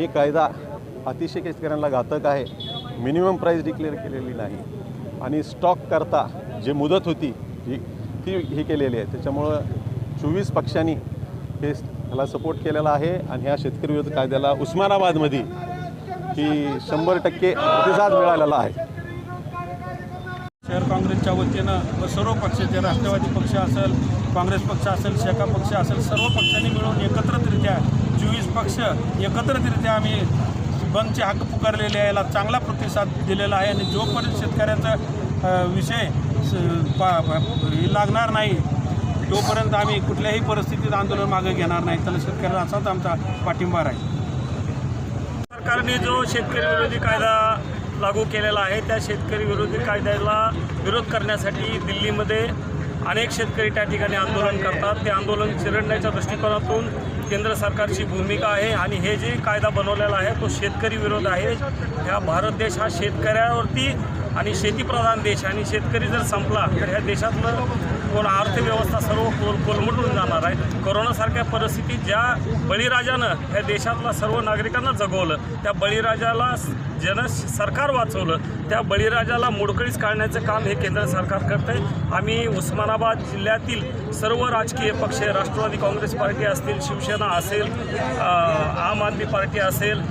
हे कायदा अतिशय शेतकऱ्यांना घातक आहे. मिनिमम प्राईस डिक्लेअर केलेली नाही. आणि स्टॉक करता जे मुदत होती ही ती ही केलेली आहे. त्याच्यामुळं चोवीस पक्षांनी हे ह्याला सपोर्ट केलेला आहे आणि ह्या शेतकरी विरोध कायद्याला उस्मानाबादमध्ये ही शंभर टक्के प्रतिसाद मिळालेला आहे. शहर काँग्रेसच्या वतीनं व सर्व पक्षाचे राष्ट्रवादी पक्ष असेल काँग्रेस पक्ष असेल शेका पक्ष असेल सर्व पक्षांनी मिळून एकत्रितरित्या चोवीस पक्ष एकत्रितरित्या आम्ही बंदचे हक्क पुकारलेले आहे याला चांगला प्रतिसाद दिलेला आहे आणि जोपर्यंत शेतकऱ्याचा विषय स- लागणार नाही तोपर्यंत आम्ही कुठल्याही परिस्थितीत आंदोलन मागे घेणार नाही. त्याला शेतकऱ्याला असाच आमचा पाठिंबा राहील. सरकारने जो शेतकरी विरोधी कायदा लागू केलेला आहे त्या शेतकरी विरोधी कायद्याला विरोध करण्यासाठी दिल्लीमध्ये अनेक शेतकरी त्या ठिकाणी आंदोलन करतात. ते आंदोलन चिरडण्याच्या दृष्टिकोनातून केंद्र सरकारची भूमिका आहे आणि हे जे कायदा बनवलेला आहे तो शेतकरी विरोध आहे. ह्या भारत देश हा शेतकऱ्यावरती आणि शेतीप्रधान देश आणि शेतकरी जर संपला तर ह्या देशातलं कोण अर्थव्यवस्था सर्व कोल कोलमडून जाणार आहे. कोरोनासारख्या परिस्थितीत ज्या बळीराजानं ह्या देशातल्या सर्व नागरिकांना जगवलं त्या बळीराजाला जन सरकार वाचवलं त्या बळीराजाला मोडकळीस काढण्याचं काम हे केंद्र सरकार करतं आहे आम्ही उस्मानाबाद जिल्ह्यातील सर्व राजकीय पक्ष राष्ट्रवादी काँग्रेस पार्टी असतील शिवसेना असेल आम आदमी पार्टी असेल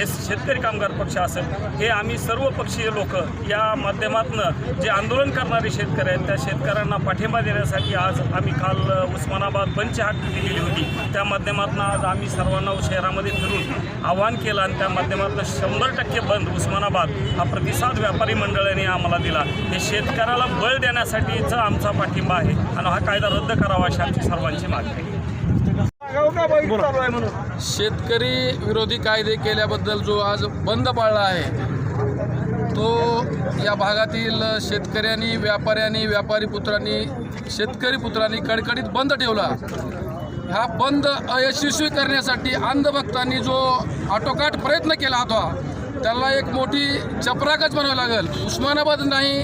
एस शेतकरी कामगार पक्ष असेल हे आम्ही सर्व पक्षीय लोक या माध्यमातून जे आंदोलन करणारे शेतकरी आहेत त्या शेतकऱ्यांना पाठिंबा देण्यासाठी आज आम्ही काल उस्मानाबाद बंदची हाक दिलेली होती. त्या माध्यमातून आज आम्ही सर्वांना शहरामध्ये फिरून आवाहन केलं आणि त्या माध्यमातून शंभर टक्के बंद उस्मानाबाद हा प्रतिसाद व्यापारी मंडळाने आम्हाला दिला. हे शेतकऱ्याला बळ देण्यासाठीचा आमचा पाठिंबा आहे आणि हा कायदा रद्द करावा अशी आमची सर्वांची मागणी आहे. शेतकरी विरोधी कायदे केल्याबद्दल जो आज बंद पाळला आहे तो या भागातील शेतकऱ्यांनी व्यापाऱ्यांनी व्यापारी पुत्रांनी शेतकरी पुत्रांनी कडकडीत बंद ठेवला. हा बंद अयशस्वी करण्यासाठी अंधभक्तांनी जो आटोकाट प्रयत्न केला होता त्याला एक मोठी चपराकच बनावी लागेल. उस्मानाबाद नाही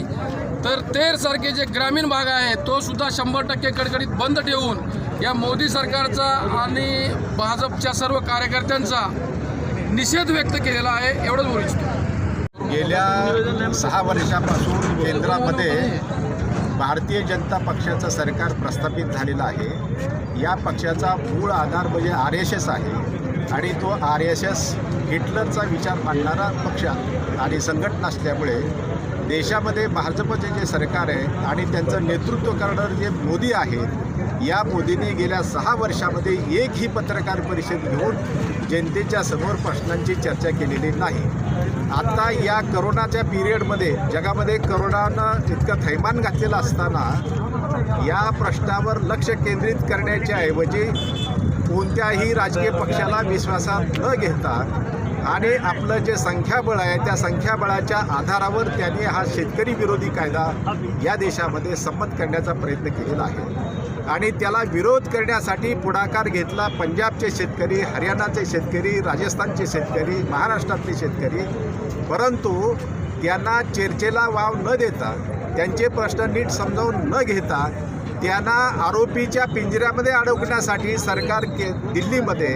तर तेरसारखे जे ग्रामीण भाग आहे तो सुद्धा शंभर टक्के कडकडीत बंद ठेवून या मोदी सरकारचा आणि भाजपच्या सर्व कार्यकर्त्यांचा निषेध व्यक्त केलेला आहे एवढंच बोलू इच्छितो. गेल्या सहा वर्षापासून केंद्रामध्ये भारतीय जनता पक्षाचं सरकार प्रस्थापित झालेलं आहे. या पक्षाचा मूळ आधार म्हणजे आर एस एस आहे. आणि तो आर एस एस हिटलरचा विचार मांडणारा पक्ष आणि संघटना असल्यामुळे देशामध्ये भाजपचे जे सरकार आहे आणि त्यांचं नेतृत्व करणारे जे मोदी आहेत या मोदीने गेल्या सहा वर्षामध्ये एकही पत्रकार परिषद घेऊन जनतेच्या समोर प्रश्नांची चर्चा केलेली नाही. आता या करोनाच्या पिरियडमध्ये जगामध्ये करोनानं इतकं थैमान घातलेलं असताना या प्रश्नावर लक्ष केंद्रित करण्याच्या ऐवजी कोणत्याही राजकीय पक्षाला विश्वासात न घेता आणि आपलं जे संख्याबळ आहे त्या संख्याबळाच्या आधारावर त्यांनी हा शेतकरी विरोधी कायदा या देशामध्ये संमत करण्याचा प्रयत्न केलेला आहे. आणि त्याला विरोध करण्यासाठी पुढाकार घेतला पंजाबचे शेतकरी हरियाणाचे शेतकरी राजस्थानचे शेतकरी महाराष्ट्रातले शेतकरी. परंतु त्यांना चर्चेला वाव न देता त्यांचे प्रश्न नीट समजावून न घेता त्यांना आरोपीच्या पिंजऱ्यामध्ये अडकण्यासाठी सरकार के दिल्लीमध्ये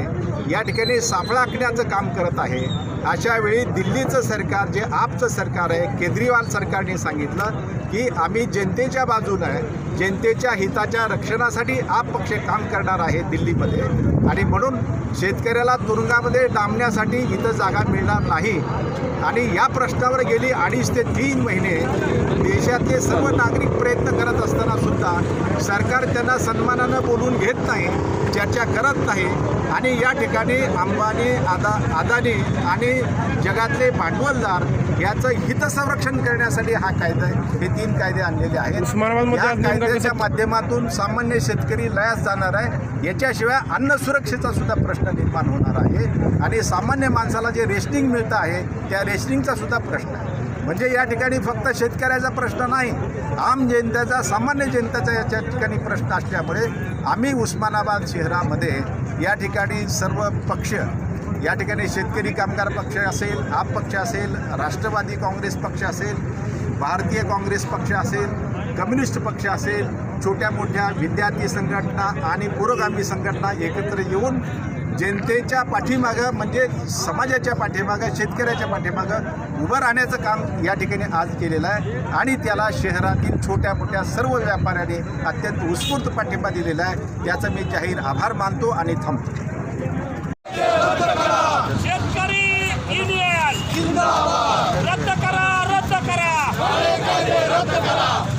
या ठिकाणी सापळाकण्याचं काम करत आहे. अशा वेळी दिल्लीचं सरकार जे आपचं सरकार आहे केजरीवाल सरकारने सांगितलं की आम्ही जनतेच्या बाजूनं आहे जनतेच्या हिताच्या रक्षणासाठी आप पक्ष काम करणार आहे दिल्लीमध्ये. आणि म्हणून शेतकऱ्याला तुरुंगामध्ये डांबण्यासाठी इथं जागा मिळणार नाही. आणि या प्रश्नावर गेली अडीच ते तीन महिने देशातले सर्व नागरिक प्रयत्न करत असताना सुद्धा सरकार त्यांना सन्मानानं बोलून घेत नाही चर्चा करत नाही. आणि या ठिकाणी अंबानी आदा अदानी आणि जगातले भांडवलदार याचं हितसंरक्षण करण्यासाठी हा कायदा हे तीन कायदे आणलेले आहेत. या कायद्याच्या माध्यमातून सामान्य शेतकरी लयास जाणार आहे. याच्याशिवाय अन्न सुरक्षेचा सुद्धा प्रश्न निर्माण होणार आहे. आणि सामान्य माणसाला जे रेशनिंग मिळतं आहे त्या रेशनिंगचा सुद्धा प्रश्न आहे. म्हणजे या ठिकाणी फक्त शेतकऱ्याचा प्रश्न नाही आम जनतेचा सामान्य जनतेचा याच्या ठिकाणी प्रश्न असल्यामुळे आम्ही उस्मानाबाद शहरामध्ये या ठिकाणी सर्व पक्ष या ठिकाणी शेतकरी कामगार पक्ष असेल आप पक्ष असेल राष्ट्रवादी काँग्रेस पक्ष असेल भारतीय काँग्रेस पक्ष असेल कम्युनिस्ट पक्ष असेल छोट्या मोठ्या विद्यार्थी संघटना आणि पुरोगामी संघटना एकत्र येऊन जनतेच्या पाठीमागं म्हणजे समाजाच्या पाठीमागं शेतकऱ्याच्या पाठीमागं उभं राहण्याचं काम या ठिकाणी आज केलेलं आहे. आणि त्याला शहरातील छोट्या मोठ्या सर्व व्यापाऱ्यांनी अत्यंत उत्स्फूर्त पाठिंबा दिलेला आहे. त्याचा मी जाहीर आभार मानतो आणि थांबतो शेतकरी युनियन रद्द करा रद्द करा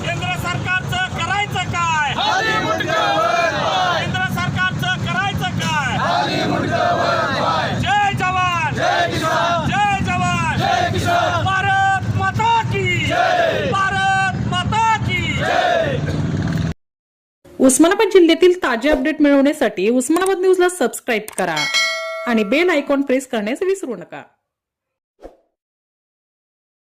केंद्र सरकारचं करायचं काय केंद्र सरकारचं करायचं काय जय जवान जय जवान भारत माता की भारत माता की उस्मानाबाद जिल्ह्यातील ताजे अपडेट मिळवण्यासाठी उस्मानाबाद न्यूजला सबस्क्राईब करा आणि बेल आयकॉन प्रेस करण्यास विसरू नका.